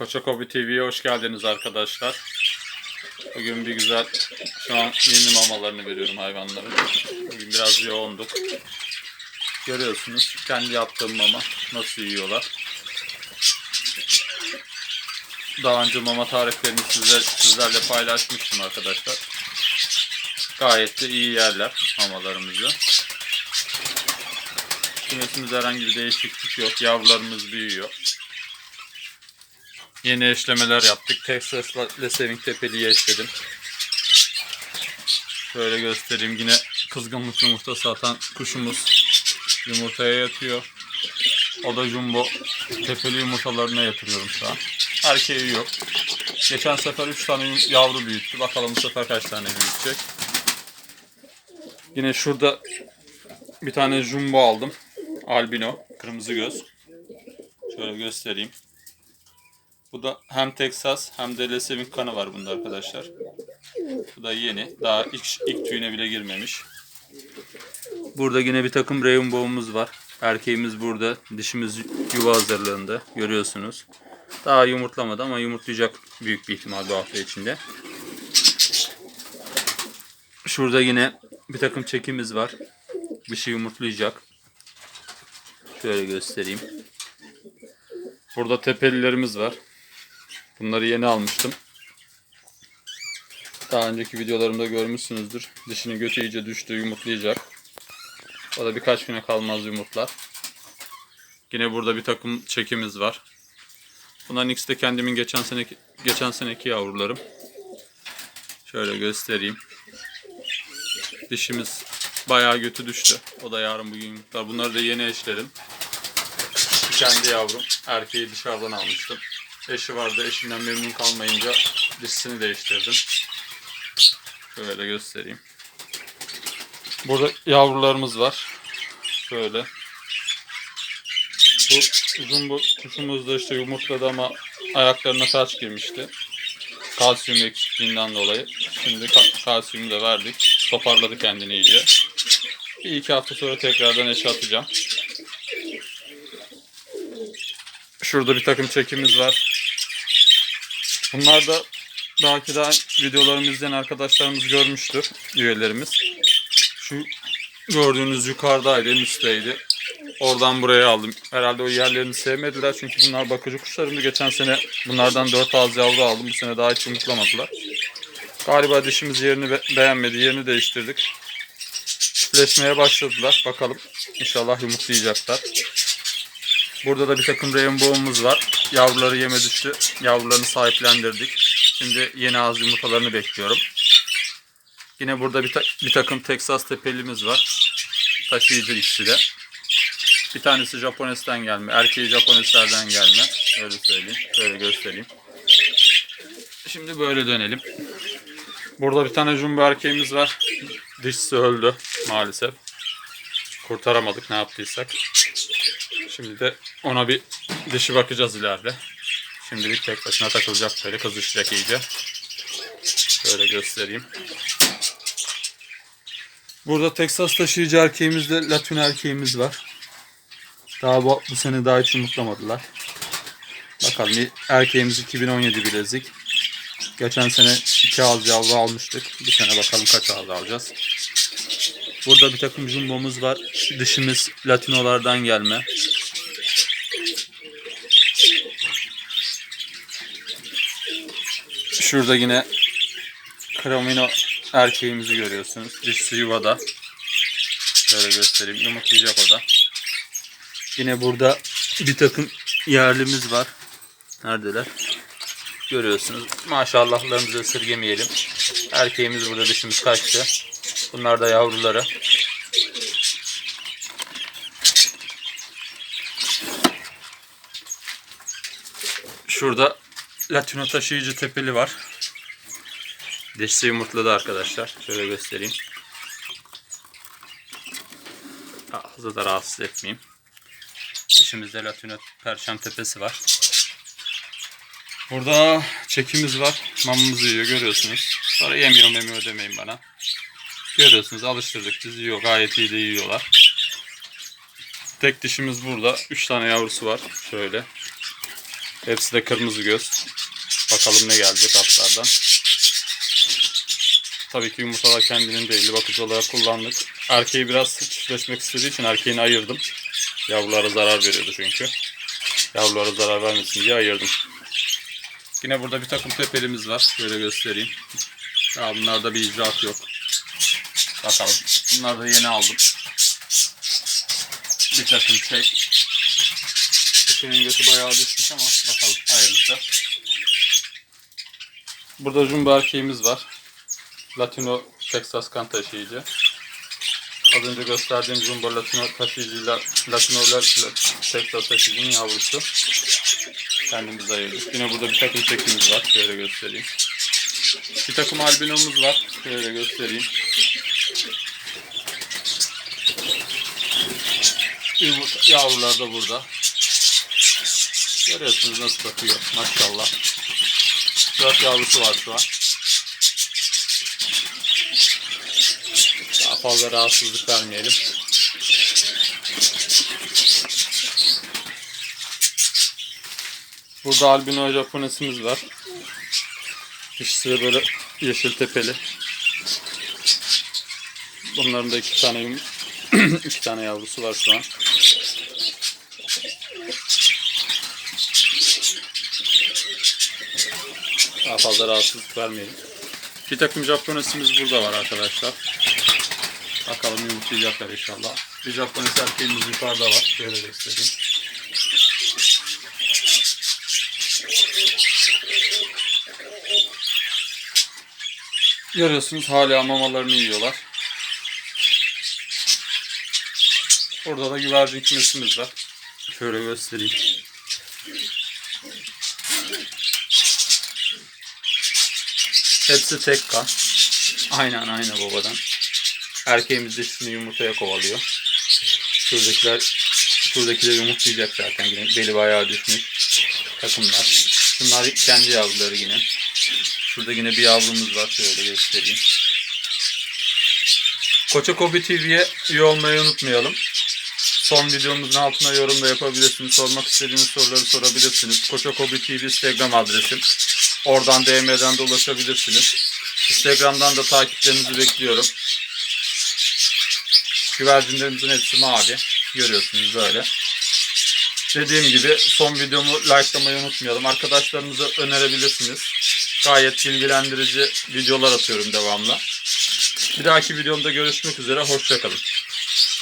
Koçakobi TV'ye hoş geldiniz arkadaşlar. Bugün bir güzel, şu an yeni mamalarını veriyorum hayvanların. Bugün biraz yoğunduk. Görüyorsunuz kendi yaptığım mama nasıl yiyorlar. Daha önce mama tariflerini sizler, sizlerle paylaşmıştım arkadaşlar. Gayet de iyi yerler mamalarımızı. Kümesimizde herhangi bir değişiklik yok. Yavrularımız büyüyor. Yeni eşlemeler yaptık. Texas Leseving Tepeli'yi eşledim. Şöyle göstereyim. Yine kızgınlık yumurtası atan kuşumuz yumurtaya yatıyor. O da jumbo tepeli yumurtalarına yatırıyorum şu an. Erkeği yok. Geçen sefer 3 tane yavru büyüttü. Bakalım bu sefer kaç tane büyütecek. Yine şurada bir tane jumbo aldım. Albino. Kırmızı göz. Şöyle göstereyim. Bu da hem Texas hem de Leseving kanı var bunda arkadaşlar. Bu da yeni. Daha ilk, ilk tüyüne bile girmemiş. Burada yine bir takım rainbow'umuz var. Erkeğimiz burada. Dişimiz yuva hazırlığında. Görüyorsunuz. Daha yumurtlamadı ama yumurtlayacak büyük bir ihtimal bu hafta içinde. Şurada yine bir takım çekimiz var. Bir şey yumurtlayacak. Şöyle göstereyim. Burada tepelilerimiz var. Bunları yeni almıştım. Daha önceki videolarımda görmüşsünüzdür. Dişinin götü iyice düştü, yumurtlayacak. O da birkaç güne kalmaz yumurtlar. Yine burada bir takım çekimiz var. Bunların ikisi de kendimin geçen seneki geçen seneki yavrularım. Şöyle göstereyim. Dişimiz bayağı götü düştü. O da yarın bugün yumurtlar. Bunları da yeni eşledim. Kendi yavrum. Erkeği dışarıdan almıştım. Eşi vardı. Eşinden memnun kalmayınca dişisini değiştirdim. Şöyle göstereyim. Burada yavrularımız var. Şöyle. Bu jumbo kuşumuz da işte yumurtladı ama ayaklarına taç girmişti. Kalsiyum eksikliğinden dolayı. Şimdi ka- kalsiyumu da verdik. Toparladı kendini iyice. Bir iki hafta sonra tekrardan eşe atacağım. Şurada bir takım çekimiz var. Bunlar da belki daha videolarımı izleyen arkadaşlarımız görmüştür. Üyelerimiz. Şu gördüğünüz yukarıdaydı, en üstteydi. Oradan buraya aldım. Herhalde o yerlerini sevmediler çünkü bunlar bakıcı kuşlarımdı. Geçen sene bunlardan 4 ağız yavru aldım. Bu sene daha hiç yumurtlamadılar. Galiba dişimiz yerini be- beğenmedi. Yerini değiştirdik. Çiftleşmeye başladılar. Bakalım. İnşallah yumurtlayacaklar. Burada da bir takım rainbow'umuz var. Yavruları yeme düştü. Yavrularını sahiplendirdik. Şimdi yeni ağız yumurtalarını bekliyorum. Yine burada bir, ta- bir takım Texas tepelimiz var. Taşıyıcı ikisi de. Bir tanesi Japones'ten gelme. Erkeği Japoneslerden gelme. Öyle söyleyeyim. Şöyle göstereyim. Şimdi böyle dönelim. Burada bir tane jumbo erkeğimiz var. Dişisi öldü maalesef. Kurtaramadık ne yaptıysak. Şimdi de ona bir dişi bakacağız ileride. Şimdilik tek başına takılacak böyle kızışacak iyice. Şöyle göstereyim. Burada Texas taşıyıcı erkeğimizde Latin erkeğimiz var. Daha bu, bu sene daha hiç yumurtlamadılar. Bakalım erkeğimiz 2017 bilezik. Geçen sene iki ağız yavru almıştık. Bu sene bakalım kaç ağız alacağız. Burada bir takım jumbomuz var. Dişimiz Latinolardan gelme. Şurada yine Cramino erkeğimizi görüyorsunuz. Dişisi yuvada. Şöyle göstereyim. Yumurtlayacak o da. Yine burada bir takım yerlimiz var. Neredeler? Görüyorsunuz. Maşallahlarımızı esirgemeyelim. Erkeğimiz burada dişimiz kaçtı. Bunlar da yavruları. Şurada Latino taşıyıcı tepeli var. Dişisi yumurtladı arkadaşlar. Şöyle göstereyim. Fazla da rahatsız etmeyeyim. Dişimizde Latino perşem tepesi var. Burada çekimiz var. Mamamızı yiyor görüyorsunuz. Sonra yemiyor memiyor demeyin bana. Görüyorsunuz alıştırdık biz yiyor. Gayet iyi de yiyorlar. Tek dişimiz burada. 3 tane yavrusu var. Şöyle. Hepsi de kırmızı göz. Bakalım ne gelecek atlardan. Tabii ki yumurtalar kendinin değil. Bakıcı olarak kullandık. Erkeği biraz çiftleşmek istediği için erkeğini ayırdım. Yavrulara zarar veriyordu çünkü. Yavrulara zarar vermesin diye ayırdım. Yine burada bir takım tepelimiz var. Şöyle göstereyim. Ya bunlarda bir icraat yok. Bakalım. Bunları da yeni aldım. Bir takım çek. Dişinin götü bayağı düşmüş ama bakalım hayırlısı. Burada jumbo erkeğimiz var. Latino Texas kan taşıyıcı. Az önce gösterdiğim jumbo Latino taşıyıcıyla Latino La- La- Texas taşıyıcının yavrusu. Kendimiz ayırdık. Yine burada bir takım çekimiz var. Şöyle göstereyim. Bir takım albinomuz var. Şöyle göstereyim. Yavrular da burada. Görüyorsunuz nasıl bakıyor. Maşallah. Dört yavrusu var şu an. Daha fazla rahatsızlık vermeyelim. Burada albino japonesimiz var. Dişisi de böyle yeşil tepeli. Bunların da iki tane iki tane yavrusu var şu an. Daha fazla rahatsızlık vermeyelim. Bir takım Japonesimiz burada var arkadaşlar. Bakalım yumurtlayacaklar inşallah. Bir Japones erkeğimiz yukarıda var. Şöyle göstereyim. Görüyorsunuz hala mamalarını yiyorlar. Burada da güvercin kümesimiz var. Şöyle göstereyim. Hepsi tek kan. Aynen aynen babadan. Erkeğimiz dişini yumurtaya kovalıyor. Şuradakiler şuradakiler yumurtlayacak zaten yine. Beli bayağı düşmüş. Takımlar. Şunlar kendi yavruları yine. Şurada yine bir yavrumuz var. Şöyle göstereyim. Koça Kobi TV'ye üye olmayı unutmayalım. Son videomuzun altına yorum da yapabilirsiniz. Sormak istediğiniz soruları sorabilirsiniz. Koça Kobi TV Instagram adresim. Oradan DM'den de ulaşabilirsiniz. Instagram'dan da takiplerinizi bekliyorum. Güvercinlerimizin hepsi mavi. Görüyorsunuz böyle. Dediğim gibi son videomu likelamayı unutmayalım. Arkadaşlarınıza önerebilirsiniz. Gayet bilgilendirici videolar atıyorum devamlı. Bir dahaki videomda görüşmek üzere. Hoşçakalın.